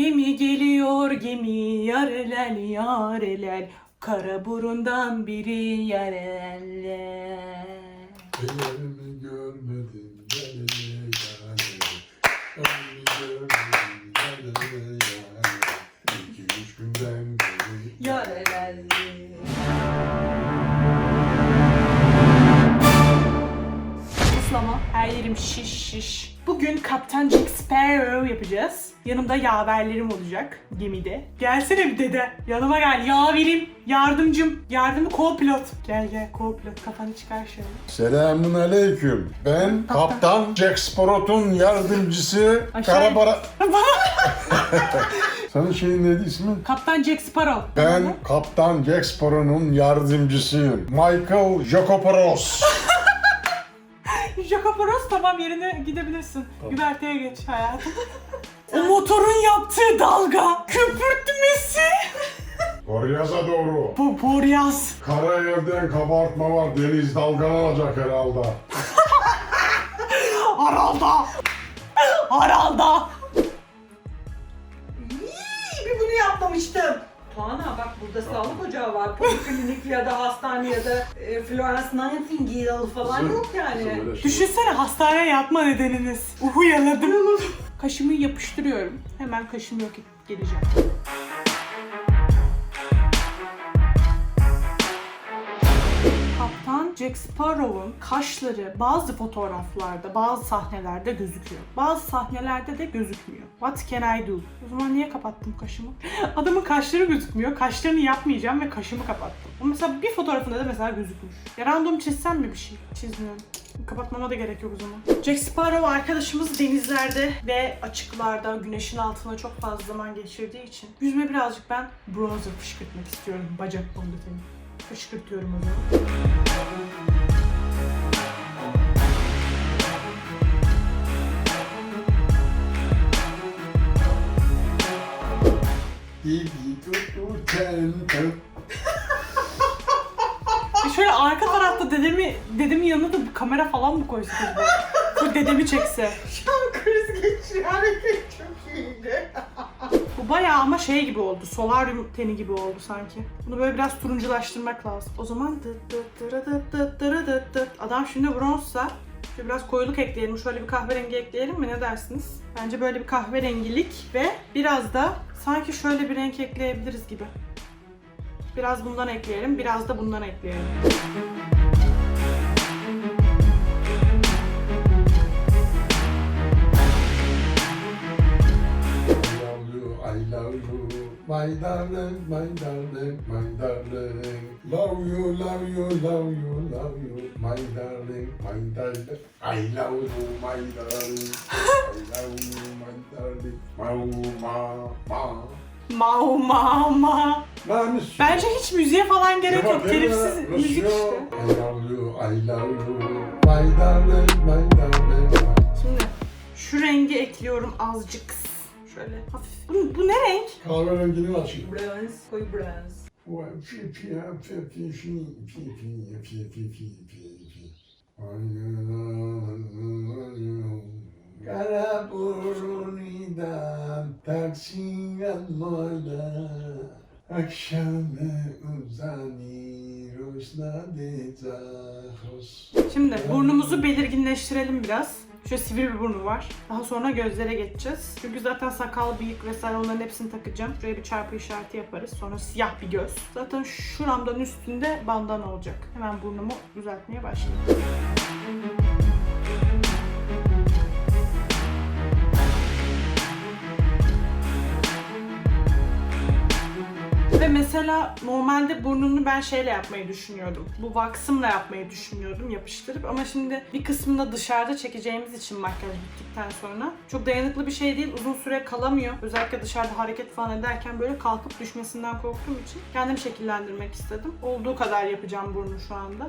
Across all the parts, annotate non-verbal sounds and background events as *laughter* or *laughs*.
Gemi geliyor gemi yarelel yarelel Kara burundan biri yarelel Ellerimi görmedim gelene yani Ellerimi görmedim gelene yani İki üç günden beri Yarelel Islama her yerim şiş şiş. Bugün Kaptan Jack Sparrow yapacağız. Yanımda yaverlerim olacak gemide. Gelsene bir dede. Yanıma gel. Yaverim, yardımcım, yardımı co-pilot. Gel gel co-pilot. Kafanı çıkar şöyle. Selamun aleyküm. Ben Kaptan Jack Sparrow'un yardımcısı Aşağı- Karabara... Senin *laughs* şeyin neydi ismin? Kaptan Jack Sparrow. Ben Kaptan Jack Sparrow'un yardımcısıyım. Michael Jacoporos. *laughs* Jacoporos tamam yerine gidebilirsin. Güverteye geç hayatım. *laughs* o motorun yaptığı dalga köpürtmesi. Koryaz'a doğru. Bu Boryaz. Kara yerden kabartma var. Deniz dalgalanacak herhalde. *laughs* Aralda. Aralda. Bir bunu yapmamıştım. Tuana bak burada sağlık ocağı var. Poliklinik ya da hastane ya da e, Florence Nightingale falan yok yani. şey. Düşünsene hastane yatma nedeniniz. Uhu yaladım. Kaşımı yapıştırıyorum. Hemen kaşımı yok geleceğim. Jack Sparrow'un kaşları bazı fotoğraflarda, bazı sahnelerde gözüküyor. Bazı sahnelerde de gözükmüyor. What can I do? O zaman niye kapattım kaşımı? *laughs* Adamın kaşları gözükmüyor. Kaşlarını yapmayacağım ve kaşımı kapattım. Ama mesela bir fotoğrafında da mesela gözükmüş. Ya random çizsem mi bir şey? Çizmiyorum. Kapatmama da gerek yok o zaman. Jack Sparrow arkadaşımız denizlerde ve açıklarda güneşin altında çok fazla zaman geçirdiği için yüzüme birazcık ben bronzer fışkırtmak istiyorum bacak fondöteni. Fışkırtıyorum o zaman. Şöyle arka tarafta dedemi, dedemin yanına da bir kamera falan mı koysak acaba? Bu dedemi çekse. Şu an kriz geçiriyor. Hareket çok iyiydi. Bu bayağı ama şey gibi oldu. Solaryum teni gibi oldu sanki. Bunu böyle biraz turunculaştırmak lazım. O zaman. Adam şimdi bronzsa şöyle biraz koyuluk ekleyelim. Şöyle bir kahverengi ekleyelim mi? Ne dersiniz? Bence böyle bir kahverengilik ve biraz da sanki şöyle bir renk ekleyebiliriz gibi. Biraz bundan ekleyelim, biraz da bundan ekleyelim. Love you, my darling, my darling, my darling. Love you, love you, love you, love you, my darling, my darling. I love you, my darling. I love you, my darling. Ma, ma, ma. Mau ma ma. Ben Bence hiç müziğe falan gerek yok. Telifsiz müzik işte. I love you, I love you, my darling, my darling. Şimdi şu rengi ekliyorum azıcık. Şöyle hafif. Bu, bu ne renk? Kahverengini açayım. Bronze. Koyu bronze. Şimdi burnumuzu belirginleştirelim biraz. Şöyle sivri bir burnu var. Daha sonra gözlere geçeceğiz. Çünkü zaten sakal, bıyık vesaire onların hepsini takacağım. Şuraya bir çarpı işareti yaparız. Sonra siyah bir göz. Zaten şuramdan üstünde bandana olacak. Hemen burnumu düzeltmeye başlayayım. Mesela normalde burnunu ben şeyle yapmayı düşünüyordum. Bu vaksımla yapmayı düşünüyordum yapıştırıp ama şimdi bir kısmını da dışarıda çekeceğimiz için makyaj bittikten sonra çok dayanıklı bir şey değil. Uzun süre kalamıyor. Özellikle dışarıda hareket falan ederken böyle kalkıp düşmesinden korktuğum için kendim şekillendirmek istedim. Olduğu kadar yapacağım burnu şu anda.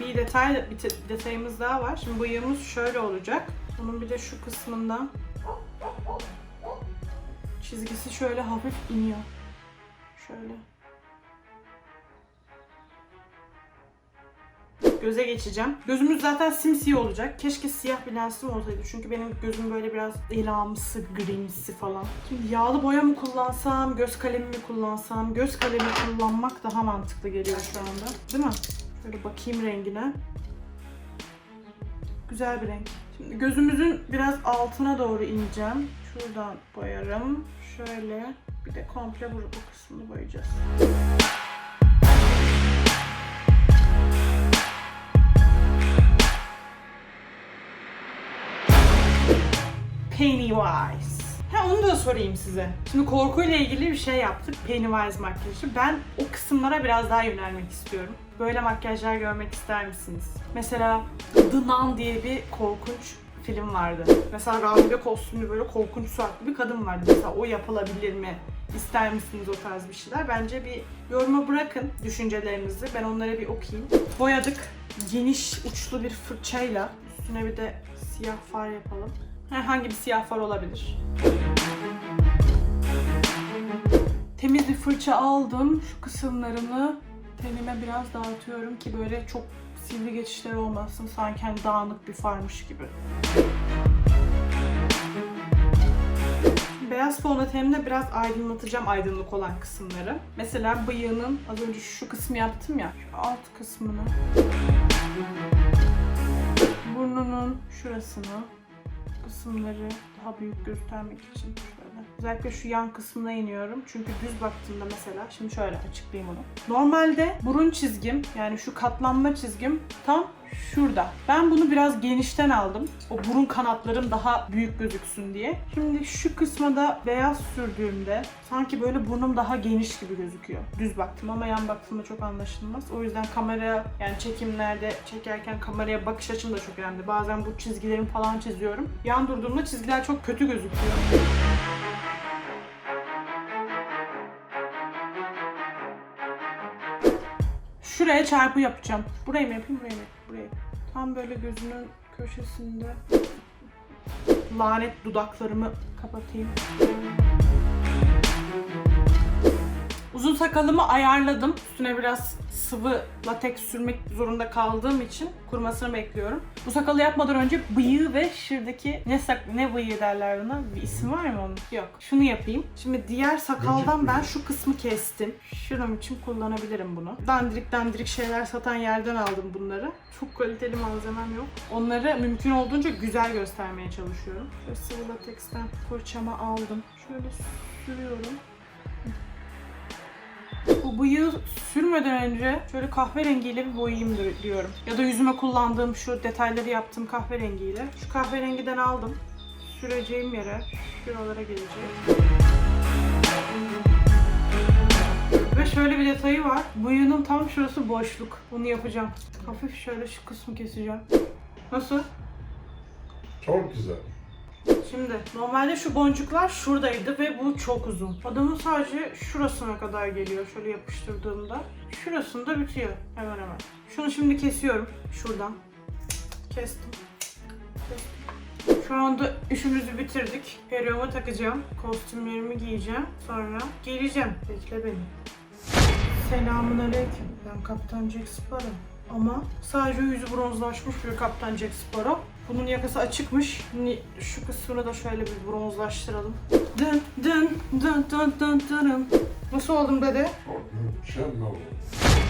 Bir detay, bir detayımız daha var. Şimdi bıyığımız şöyle olacak. Bunun bir de şu kısmından çizgisi şöyle hafif iniyor. Şöyle. göze geçeceğim. Gözümüz zaten simsiyah olacak. Keşke siyah bir lensim olsaydı. Çünkü benim gözüm böyle biraz elamsı, grimsi falan. Şimdi yağlı boya mı kullansam, göz kalemi mi kullansam? Göz kalemi kullanmak daha mantıklı geliyor şu anda. Değil mi? Şöyle bakayım rengine. Güzel bir renk. Şimdi gözümüzün biraz altına doğru ineceğim. Şuradan boyarım. Şöyle bir de komple bu, kısmını boyayacağız. Pennywise. Ha onu da sorayım size. Şimdi korkuyla ilgili bir şey yaptık. Pennywise makyajı. Ben o kısımlara biraz daha yönelmek istiyorum. Böyle makyajlar görmek ister misiniz? Mesela The Nun diye bir korkunç film vardı. Mesela rahibe kostümlü böyle korkunç suratlı bir kadın vardı. Mesela o yapılabilir mi? İster misiniz o tarz bir şeyler? Bence bir yoruma bırakın düşüncelerinizi. Ben onları bir okuyayım. Boyadık. Geniş uçlu bir fırçayla üstüne bir de siyah far yapalım. Herhangi bir siyah far olabilir. Temiz bir fırça aldım. Şu kısımlarını tenime biraz dağıtıyorum ki böyle çok sivri geçişler olmasın. Sanki hani dağınık bir farmış gibi. Beyaz fondötenimle biraz aydınlatacağım aydınlık olan kısımları. Mesela bıyığının az önce şu kısmı yaptım ya. Şu alt kısmını. Burnunun şurasını kısımları daha büyük göstermek için. Özellikle şu yan kısmına iniyorum. Çünkü düz baktığımda mesela, şimdi şöyle açıklayayım onu. Normalde burun çizgim, yani şu katlanma çizgim tam şurada. Ben bunu biraz genişten aldım. O burun kanatlarım daha büyük gözüksün diye. Şimdi şu kısma da beyaz sürdüğümde sanki böyle burnum daha geniş gibi gözüküyor. Düz baktım ama yan baktığımda çok anlaşılmaz. O yüzden kameraya yani çekimlerde çekerken kameraya bakış açım da çok önemli. Bazen bu çizgilerimi falan çiziyorum. Yan durduğumda çizgiler çok kötü gözüküyor. Şuraya çarpı yapacağım. Burayı mı yapayım, burayı mı yapayım? Burayı. Tam böyle gözünün köşesinde lanet dudaklarımı kapatayım. Uzun sakalımı ayarladım. Üstüne biraz sıvı lateks sürmek zorunda kaldığım için kurumasını bekliyorum. Bu sakalı yapmadan önce bıyığı ve şuradaki ne sak ne bıyığı derler buna? Bir isim var mı onun? Yok. Şunu yapayım. Şimdi diğer sakaldan ben şu kısmı kestim. Şuram için kullanabilirim bunu. Dandirik dandirik şeyler satan yerden aldım bunları. Çok kaliteli malzemem yok. Onları mümkün olduğunca güzel göstermeye çalışıyorum. Şöyle sıvı lateksten fırçamı aldım. Şöyle sürüyorum. Bu bıyığı sürmeden önce şöyle kahverengiyle bir boyayayım di- diyorum. Ya da yüzüme kullandığım şu detayları yaptığım kahverengiyle. Şu kahverengiden aldım. Süreceğim yere şuralara gelecek. Ve şöyle bir detayı var. Bıyığının tam şurası boşluk. Bunu yapacağım. Hafif şöyle şu kısmı keseceğim. Nasıl? Çok güzel. Şimdi normalde şu boncuklar şuradaydı ve bu çok uzun. Adamın sadece şurasına kadar geliyor şöyle yapıştırdığımda. Şurasında bitiyor hemen hemen. Şunu şimdi kesiyorum şuradan. Kestim. Şu anda işimizi bitirdik. Periyoma takacağım. Kostümlerimi giyeceğim. Sonra geleceğim. Bekle beni. Selamun aleyküm. Ben Kaptan Jack Sparrow. Ama sadece yüzü bronzlaşmış bir Kaptan Jack Sparrow. Bunun yakası açıkmış. Şu kısmını da şöyle bir bronzlaştıralım. Dın dın dın dın dın dın. Nasıl oldum dede? Mükemmel. makyajın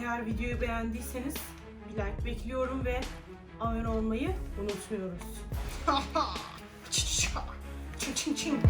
Eğer videoyu beğendiyseniz bir like bekliyorum ve abone olmayı unutmuyoruz. Ha *laughs* ha! Çin çin!